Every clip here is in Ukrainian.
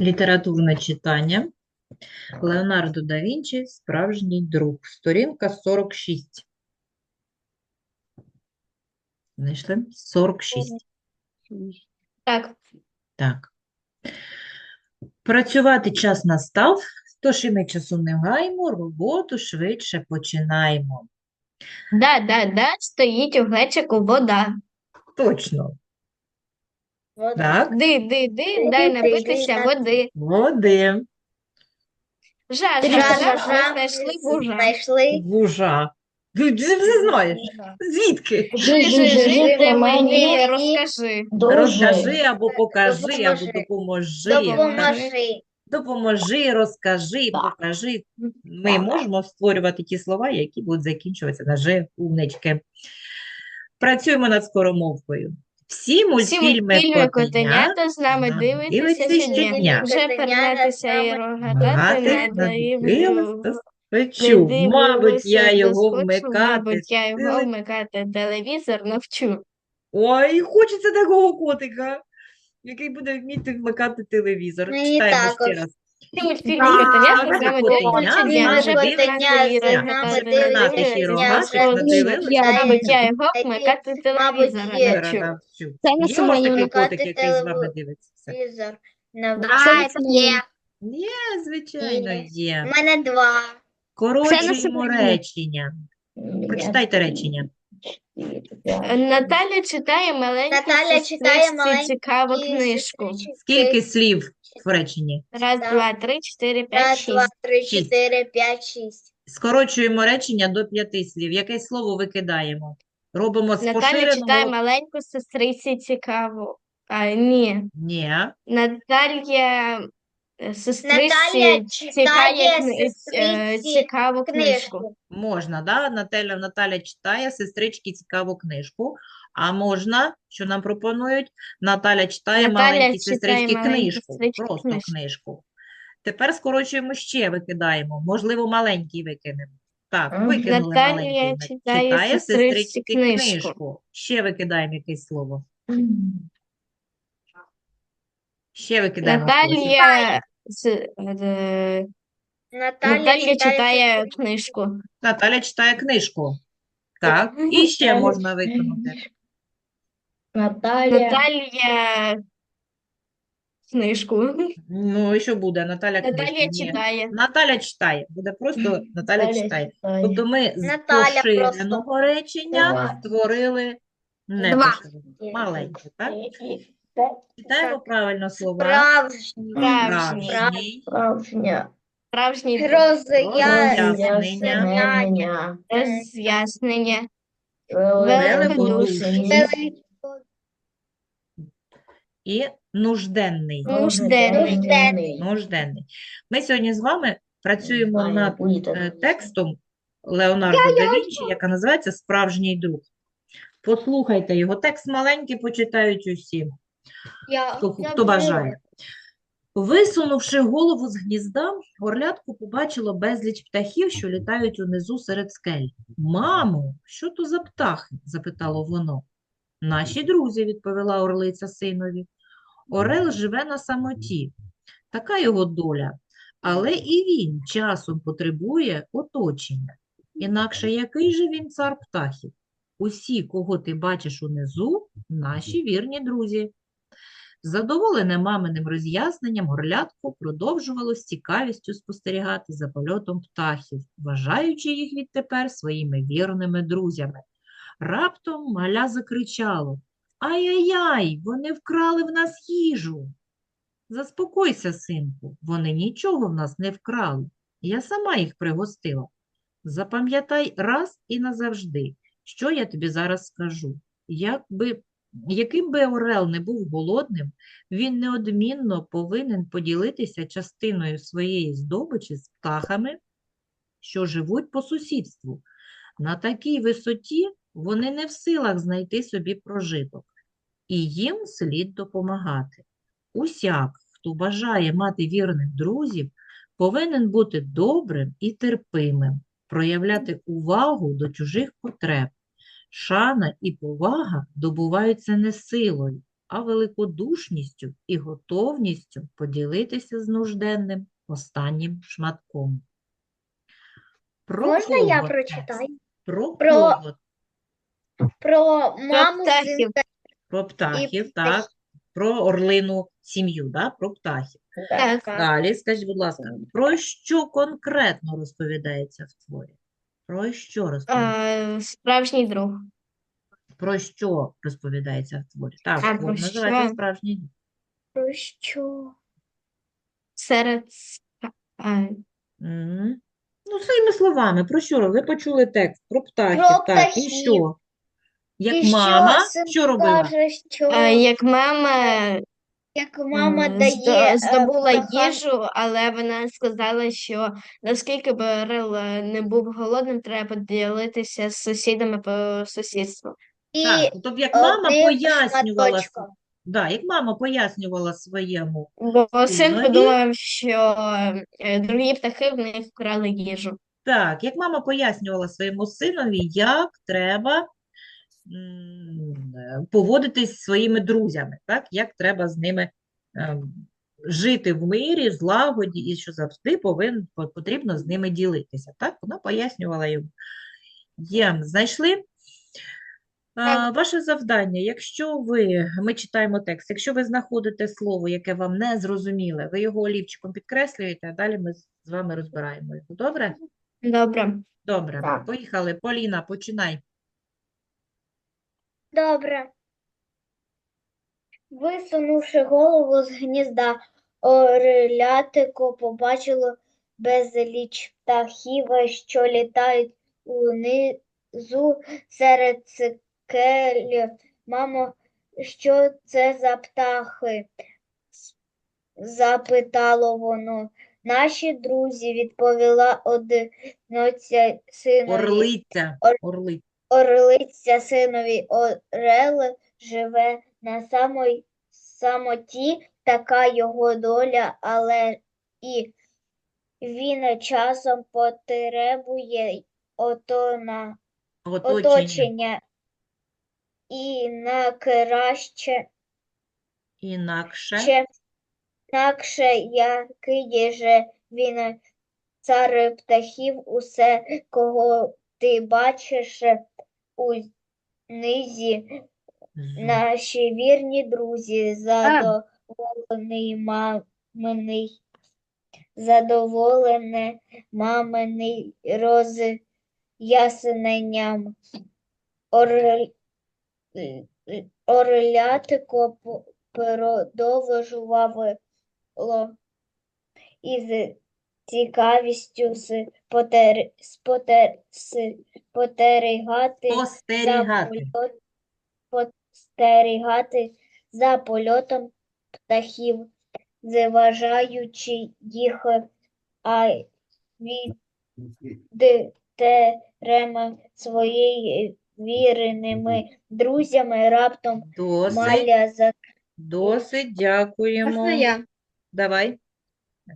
Літературне читання. Леонардо да Вінчі Справжній друг. Сторінка 46. Знайшли? 46. Так, Так. Працювати час настав, тож і ми часу не гаємо, роботу швидше починаємо. да, да, да, стоїть у глечику вода. Точно. Так, Ди, ди, ди, дай напитися води. води. Жа, жа, Жа, знайшли вужа. Знайшли. Вужа. Ти вже все знаєш. Звідки? Жи, жи, жи, ти мені розкажи. Розкажи або покажи, або Допоможи. допоможи. Допоможи. Допоможи, розкажи, покажи. Ми можемо створювати ті слова, які будуть закінчуватися на «ж», умнички. Працюємо над скоромовкою. Всі мультфільми котенята з нами дивитися щодня. Вже пернатися і рогатати не надивилась та Мабуть, я його вмикати. Мабуть, я його вмикати телевізор навчу. Ой, хочеться такого котика, який буде вміти вмикати телевізор. Мені Читаємо ще раз. Мультфільми з це котеня. Мабуть, я його вмикати не вас котик, який з вами дивиться? все? Телевізор. Це Навчає. Семенівна. Є, звичайно, Є. є. У мене два. Скорочуємо Семенівна. речення. Прочитайте речення. Наталя читає маленьку Наталя читає сестричці маленькій цікаву книжку. Скільки слів в реченні? Раз, Так. два, три, чотири, п'ять, Раз, два, шість. три, Шість. чотири, п'ять, шість. Скорочуємо речення до п'яти слів. Яке слово викидаємо? Робимо з Наталя читає поширеного. маленьку сестриці цікаву. А, ні. Ні. Наталія е, сестричці Наталя читає читає кни- е, сестриці цікаву книжку. Книжку. Можна, да? Наталя, Наталя читає сестрички цікаву книжку. А можна, що нам пропонують? Наталя читає Наталя маленькій читає сестричці маленькій книжку. Просто книжку. книжку. Тепер скорочуємо ще, викидаємо. Можливо, маленький викинемо. Так, викинули Наталія маленький. читає Читає сестрички книжку. книжку. Ще викидаємо якесь слово. Ще викидаємо слово. Наталія, з- е, Наталя, Наталія читає книжку. Наталя читає книжку. Так, і ще можна викинути. Наталя. Наталія книжку. Ну, і що буде? Наталя книжку? Наталія Ні. читає. Наталя читає. Буде просто Наталя читає. Тобто ми з Наталя поширеного речення Два. створили не Два. поширене, маленьке, так? Читаємо правильно слова. Справжній. Справжній. Справжній, Справжня. Справжній. Роз'яснення. роз'яснення. великодушний Великодушний. І нужденний. Нужденний. Нужденний. Ми сьогодні з вами працюємо Знаю, над е, текстом Леонардо да Вінчі, яка називається Справжній друг. Послухайте його. Текст маленький, почитають усі, Я, хто, я хто бажає. Висунувши голову з гнізда, горлятко побачило безліч птахів, що літають унизу серед скель. Мамо, що то за птахи? запитало воно. Наші друзі, відповіла орлиця синові. Орел живе на самоті. Така його доля. Але і він часом потребує оточення. Інакше який же він цар птахів? Усі, кого ти бачиш унизу, наші вірні друзі. Задоволене маминим роз'ясненням, горлятко продовжувало з цікавістю спостерігати за польотом птахів, вважаючи їх відтепер своїми вірними друзями. Раптом маля закричало Ай-яй-яй, вони вкрали в нас їжу. Заспокойся, синку, вони нічого в нас не вкрали. Я сама їх пригостила. Запам'ятай раз і назавжди, що я тобі зараз скажу. Якби, яким би Орел не був голодним, він неодмінно повинен поділитися частиною своєї здобичі з птахами, що живуть по сусідству. На такій висоті вони не в силах знайти собі прожиток, і їм слід допомагати. Усяк, хто бажає мати вірних друзів, повинен бути добрим і терпимим, проявляти увагу до чужих потреб. Шана і повага добуваються не силою, а великодушністю і готовністю поділитися з нужденним останнім шматком. Про Можна я прочитаю? Про Про кого? Про маму птахів. Про птахів, так. птахів. Про орлину сім'ю, да? Про птахів. Так. Далі, скажіть, будь ласка, про що конкретно розповідається в творі? Про що розповідається? Е, справжній друг. Про що розповідається в творі? Так, А, от, про називається що? справжній. Про що? Серед Мгм. Ну, своїми словами, про що? Ви почули текст про птахів, Про так, і птахів. що? Як І мама, син що робила? каже, що е, як мама як мама дає е, здобула прохання- їжу, але вона сказала, що наскільки б Орел е, не був голодним, треба поділитися з сусідами по сусідству. і Так, тобто як мама пояснювала, шматочком. да, як мама пояснювала своєму Бо син подумав, що другі птахи в них вкрали їжу. Так, як мама пояснювала своєму синові, як треба поводитись зі своїми друзями, так? Як треба з ними е, жити в мирі, злагоді, і що завжди повин, потрібно з ними ділитися. Так, вона пояснювала йому. Є, знайшли? А, ваше завдання, якщо ви, ми читаємо текст, якщо ви знаходите слово, яке вам не зрозуміле, ви його олівчиком підкреслюєте, а далі ми з з вами розбираємо його. Добре? Добре. Добре, Так. поїхали. Поліна, починай. Добре. Висунувши голову з гнізда, орлятико побачило безліч птахів, що літають унизу серед скель. Мамо, що це за птахи? Запитало воно. Наші друзі, відповіла одиноця синові. Орлиця. Ор- Орлиця. Орлиця синові Орел живе на самой самоті, така його доля, але і він часом потребує ото на Оточення. оточення і на краще, Інакше. ще, інакше, який же він цар птахів, усе, кого ти бачиш у низі, Наші вірні друзі, задоволений маминий, задоволене маминий роз'ясненням. Орлятико продовжувало із цікавістю спотер- спотер- спостерігати за Спостерігати. польот- спостерігати за польотом птахів, зважаючи їх, а відтерем своєї віреними друзями раптом Досить. маля за Досить. Дякуємо. Можна я? Давай.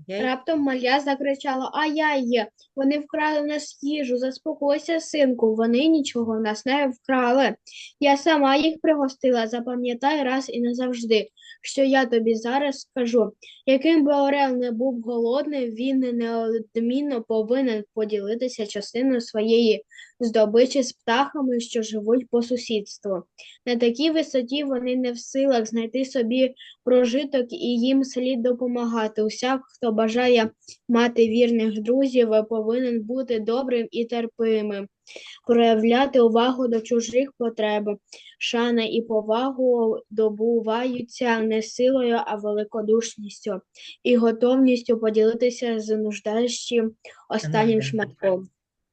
Раптом Маля закричала Ай-яй, вони вкрали в нас їжу, заспокойся, синку, вони нічого в нас не вкрали. Я сама їх пригостила, запам'ятай раз і назавжди, що я тобі зараз скажу. Яким би Орел не був голодний, він неодмінно повинен поділитися частиною своєї здобичі з птахами, що живуть по сусідству. На такій висоті вони не в силах знайти собі прожиток, і їм слід допомагати. Усяк, хто бажає мати вірних друзів, повинен бути добрим і терпимим, проявляти увагу до чужих потреб. Шана і повагу добуваються не силою, а великодушністю і готовністю поділитися з нуждащим останнім шматком.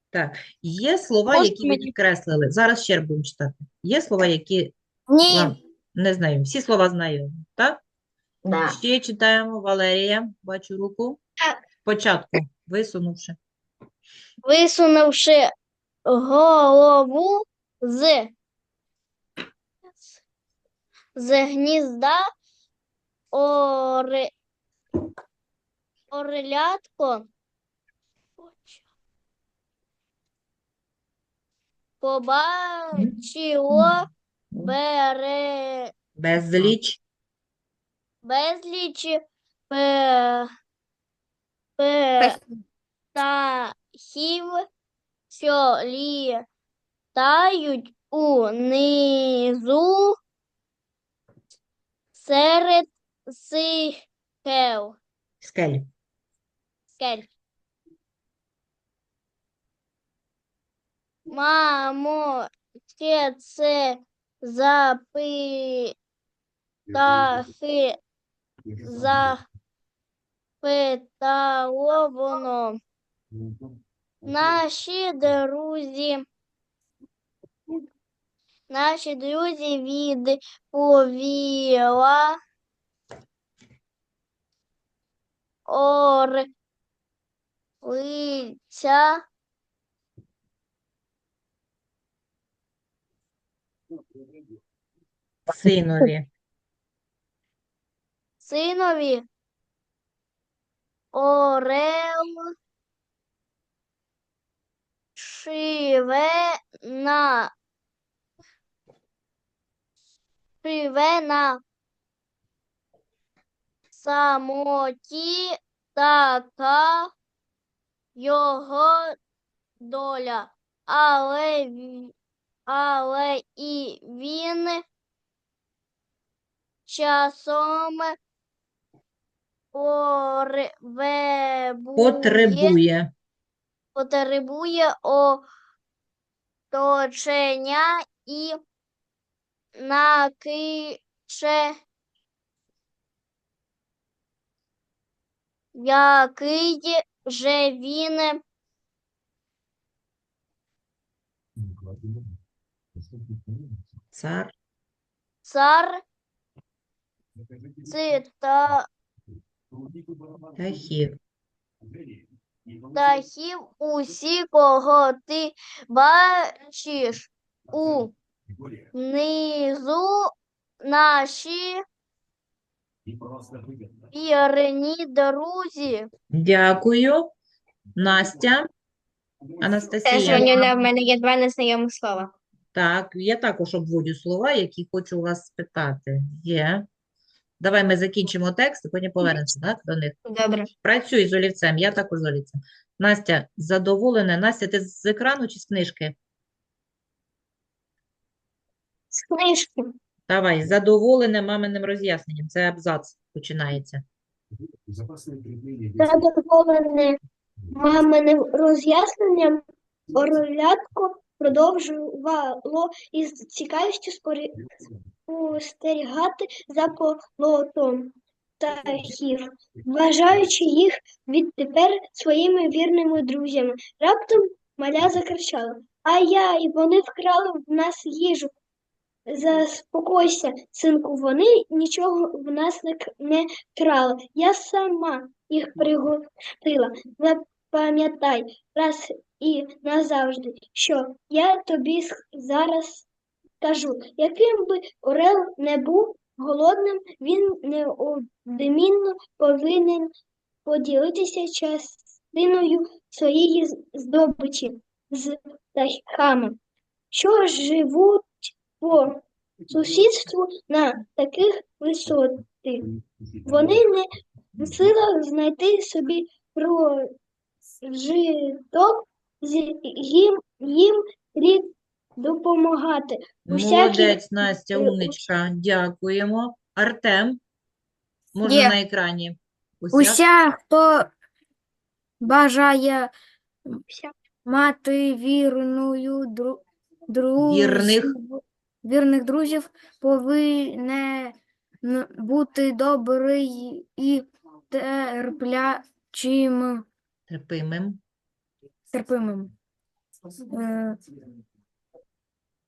Так, є слова, Можна які мені? підкреслили. Зараз ще будемо читати. Є слова, які Ні. вам не знайомі. Всі слова знайомі, так? Да. Ще читаємо Валерія. Бачу руку. Так. Спочатку, висунувши. Висунувши голову з, з гнізда, ори, орлятко побачило бере, Безліч. безліч пе- птахів, що літають унизу серед скел. Скель. скель. Мамо, чи це запитахи запитало воно. Наші друзі, наші друзі відповіла орлиця. Синові. синові. Орел живе на живе на самоті така його доля, але, але і він часом порвебує, Потребує. Потребує оточення і накиче, який же він Цар. цар цита Птахів. Птахів усі, кого ти бачиш унизу наші вірні друзі. Дякую. Настя. Анастасія. в мене є два незнайомі слова. Так, я також обводю слова, які хочу у вас спитати. Є. Давай ми закінчимо текст, і потім повернемося, так, до них. Добре. Працюй з олівцем, я також з олівцем. Настя, задоволена. Настя, ти з екрану чи з книжки? З книжки. Давай, задоволене маминим роз'ясненням. Це абзац починається. Задоволене маминим роз'ясненням, Орлятко продовжувало із цікавістю спорі- спостерігати за польотом птахів, вважаючи їх відтепер своїми вірними друзями. Раптом маля закричала: Ай-яй, вони вкрали в нас їжу. Заспокойся, синку, вони нічого в нас не, крали. Я сама їх пригостила. Запам'ятай раз і назавжди, що я тобі зараз кажу, яким би Орел не був голодним, він неодмінно повинен поділитися частиною своєї здобичі з птахами, що живуть по сусідству на таких висотах. Вони не в силах знайти собі прожиток, їм, їм слід допомагати. Молодець, Настя, е, умничка. Дякуємо. Артем, можна Є. на екрані. Уся. Уся, хто бажає мати вірною дру... Вірних. друзів, вірних друзів, повинен бути добрий і терплячим, Терпимим. терпимим. Е,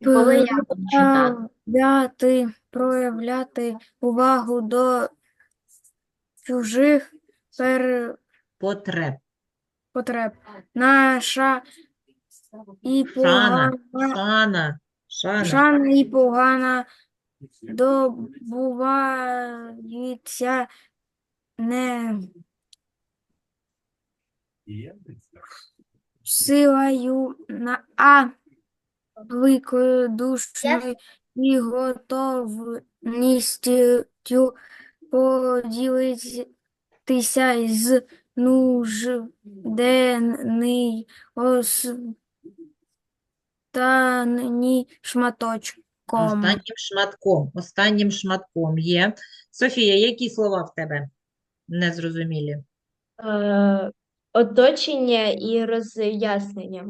Коли я читати. проявляти, проявляти увагу до чужих пер... Потреб. потреб. Наша і Шана. погана, Шана. Шана. шана і погана добувається не силою, на, а великою душою і готовністю поділитися з нужденний останній шматочком. Останнім шматком. Останнім шматком є. Софія, які слова в тебе незрозумілі? Е, оточення і роз'яснення.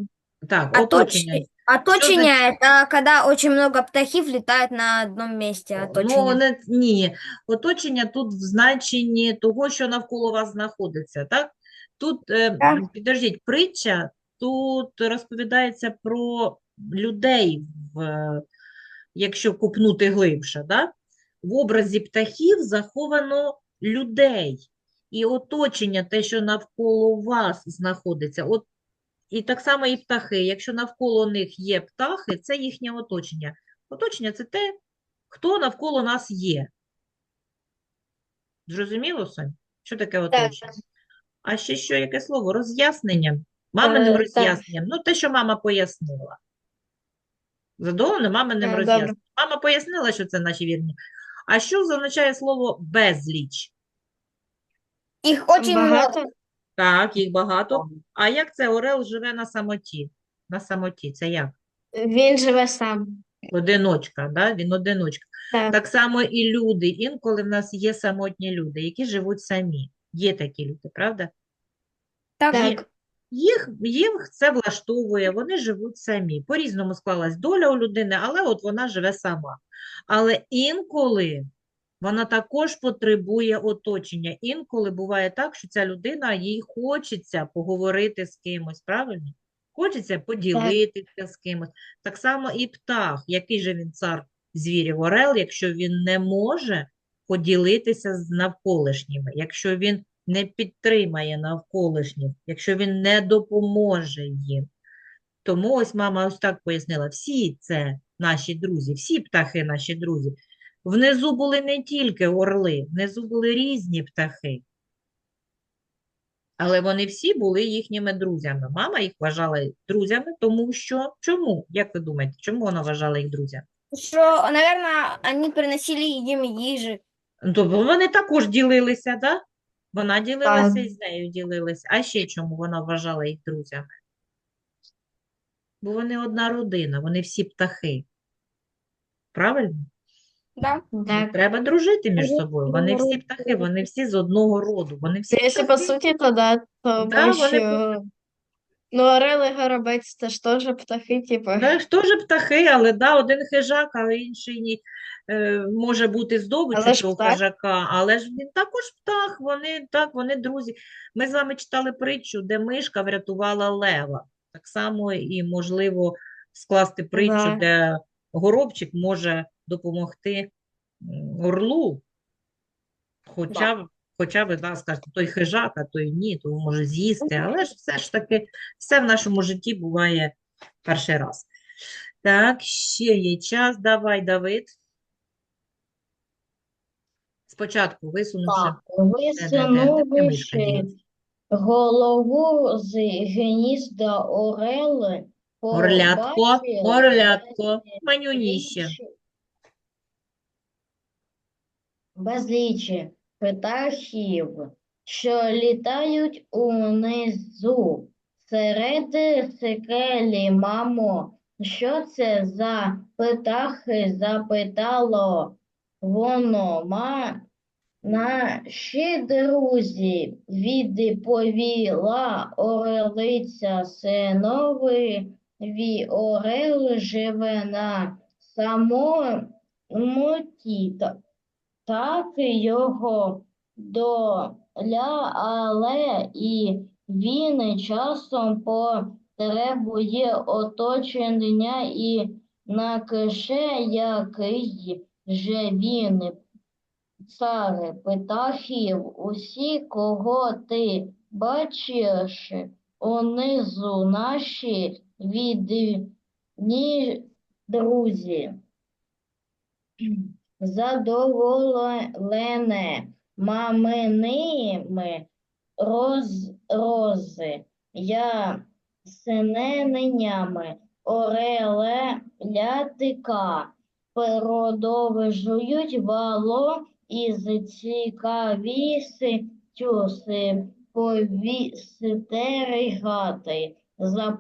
Так, А оточення. Точно- Оточення – это когда очень много птахів літають на одному місці. Ну, Оточення. не, ні. Оточення тут в значенні того, що навколо вас знаходиться, так? Тут, е, Так. підождіть, притча, тут розповідається про людей, в, е, якщо купнути глибше, да? В образі птахів заховано людей. І оточення, те, що навколо вас знаходиться. От, і так само і птахи. Якщо навколо них є птахи, це їхнє оточення. Оточення – це те, хто навколо нас є. Зрозуміло, Сонь? Що таке оточення? А ще що, яке слово? Роз'яснення. Маминим Е, так. роз'ясненням. Ну, те, що мама пояснила. Задоволена маминим Е, добре. роз'ясненням. Мама пояснила, що це наші вірні. А що означає слово безліч? Їх очень много. Так, їх багато. А як це орел живе на самоті? На самоті, це як? Він живе сам. Одиночка, да? Він одиночка. Так. Так само і люди. Інколи в нас є самотні люди, які живуть самі. Є такі люди, правда? Так, Так. Їх, їх це влаштовує, вони живуть самі. По-різному склалась доля у людини, але от вона живе сама. Але інколи вона також потребує оточення. Інколи буває так, що ця людина, їй хочеться поговорити з кимось, правильно? Хочеться поділитися з кимось. Так само і птах, який же він цар звірів орел, якщо він не може поділитися з навколишніми, якщо він не підтримає навколишніх, якщо він не допоможе їм. Тому ось мама ось так пояснила, всі це наші друзі, всі птахи наші друзі. Внизу були не тільки орли, внизу були різні птахи. Але вони всі були їхніми друзями. Мама їх вважала друзями, тому що чому? Як ви думаєте, чому вона вважала їх друзями? що, наверное, вони приносили їм їжі. Тобто вони також ділилися, да? Вона ділилася Так. і з нею ділилася. А ще чому вона вважала їх друзями? Бо вони одна родина, вони всі птахи. Правильно? Да. Так. Треба дружити між собою. Вони всі птахи, вони всі з одного роду. Вони всі Якщо по птахи. суті, то да, тому Да, вони ну, орел і горобець це ж теж птахи, типу. Да, ж теж птахи, але да, один хижак, а інший ні, е, може бути здобиччю Але ж того птах. хижака, але ж він також птах, вони так, вони друзі. Ми з вами читали притчу, де мишка врятувала лева. Так само і можливо скласти притчу, Да. де горобчик може допомогти орлу. Хоча б, хоча б, да, скажете, той хижак, а той ні, то може з'їсти, але ж все ж таки, все в нашому житті буває перший раз. Так, ще є час. Давай, Давид. Спочатку висунувши. Висунувши голову з гнізда орели, Орлятко, орлятко, манюніще. Безліч- птахів, що літають унизу. Серед скелі, мамо, що це за птахи? запитало воно. Ма... Наші друзі, відповіла орлиця синові, орел живе на самоті, та- так його доля, але і він часом потребує оточення і накише, який же він Царе птахів, усі, кого ти бачиш, унизу наші відні друзі. Задоволене маминими роз, рози, я синеннями орелятика продовжують вало із цікавістю повістерігати за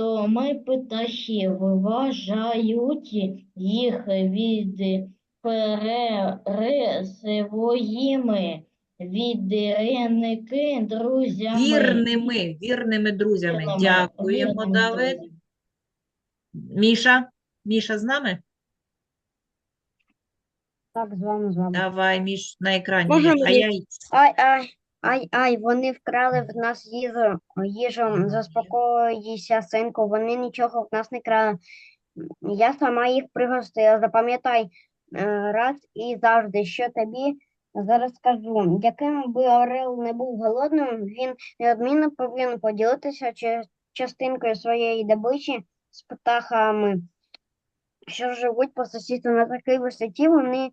польотами птахів, вважають їх від перери своїми відреники друзями. Вірними, вірними друзями. Вірними, Дякуємо, вірними Давид. друзями. Міша, Міша з нами? Так, з вами, з вами. Давай, Міш, на екрані. Можна є. мені? Ай, ай, вони вкрали в нас їжу, їжу, заспокойся, синку, вони нічого в нас не крали. Я сама їх пригостила, запам'ятай е, раз і завжди, що тобі зараз скажу. Яким би Орел не був голодним, він неодмінно повинен поділитися частинкою своєї добичі з птахами, що живуть по сусідству на такій висоті, вони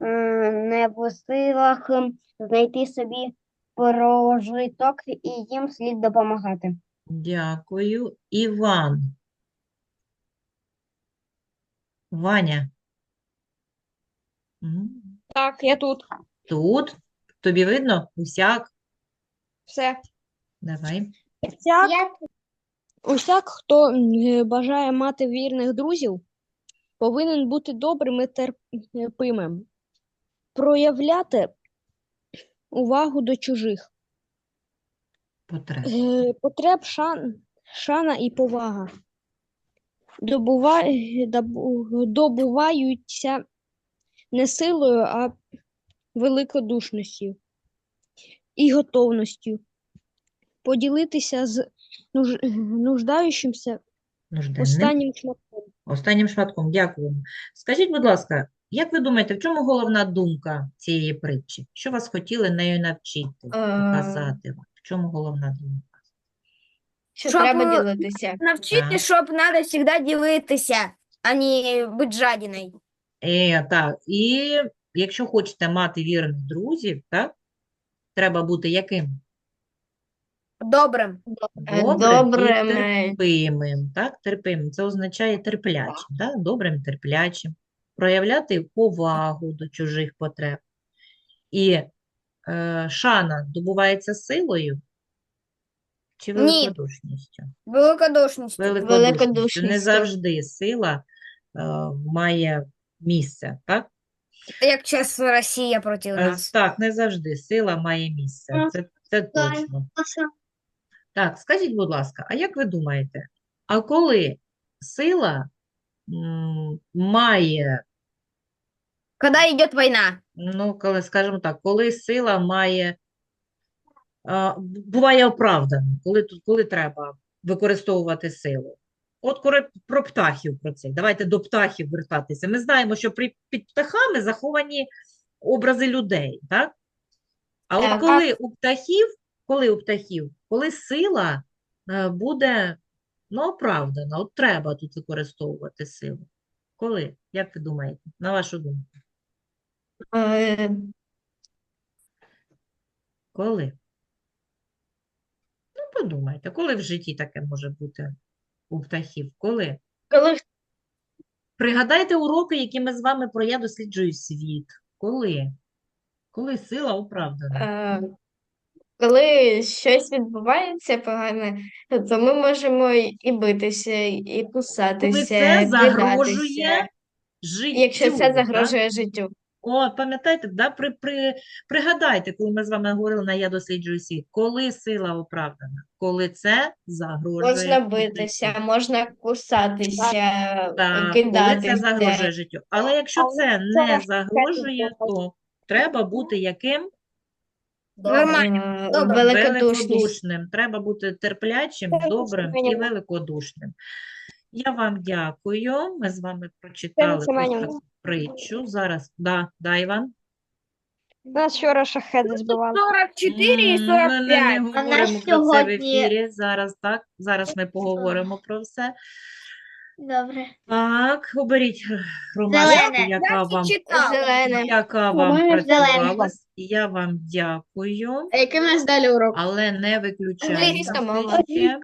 не в силах знайти собі прожиток, і їм слід допомагати. Дякую. Іван. Ваня. М, Так, я тут. Тут. Тобі видно? Усяк. Все. Давай. Усяк, усяк, хто м, е, бажає мати вірних друзів, повинен бути добрим і терпимим, проявляти увагу до чужих, Потреб. е, потреб шан, шана і повага. Добува- добу- добуваються не силою, а великодушністю і готовністю поділитися з нуж- нуждаючимся Нужденним. останнім шматком. Останнім шматком. Дякуємо. Скажіть, будь ласка, як ви думаєте, в чому головна думка цієї притчі? Що вас хотіли нею навчити, показати? В чому головна думка? Що Щоб, треба е, ділитися. Навчити, Так. щоб треба завжди ділитися, а не бути жадіною. Е, так, і якщо хочете мати вірних друзів, так, треба бути яким? Добрим. Е, Добрим і е, терпимим, так, терпимим. Це означає терплячим, так, добрим, терплячим. Проявляти повагу до чужих потреб. І е, шана добувається силою чи Ні. великодушністю? Великодушністю. Великодушністю. Не завжди сила е, має місце, так? Як час Росія проти Е. Так, не завжди сила має місце. Це, це точно. Так, скажіть, будь ласка, а як ви думаєте, а коли сила м, має, Коли йде війна. ну, коли, скажімо так, коли сила має, а, буває оправдано, коли, тут- коли треба використовувати силу? От коли про птахів про це. Давайте до птахів вертатися. Ми знаємо, що при, під птахами заховані образи людей, так? А от коли у птахів, коли у птахів, коли сила е, буде ну, оправдана, от треба тут використовувати силу. Коли? Як ви думаєте? На вашу думку? Е, Коли? Ну, подумайте, коли в житті таке може бути у птахів? Коли? Коли Пригадайте уроки, які ми з вами про «Я досліджую світ». Коли? Коли сила оправдана? Е, Коли щось відбувається погане, то ми можемо і битися, і Коли кусатися, це загрожує кидатися, життю, якщо це так? загрожує життю. О, пам'ятаєте, да? При, при, пригадайте, коли ми з вами говорили на «Я досліджую світ», коли сила оправдана, коли це загрожує Можна битися, можна кусатися, Так, коли це загрожує життю. Але якщо це не загрожує, то треба бути яким? Нормально. Великодушним. Треба бути терплячим, добрим і великодушним. Я вам дякую. Ми з вами прочитали Семенівна. притчу. Зараз, да, да, Іван? Нас вчора шахеди збивали. 44 і М, Ми не, не 45. А в нас говоримо про це в сьогодні- ефірі. Зараз так. Зараз ми поговоримо про все. Добре. Так, оберіть ромашку, Зелене. яка Я вам. Зелене. яка вам зелене. працювалась. Я вам дякую, А який у нас далі урок? але не Англійська виключайте.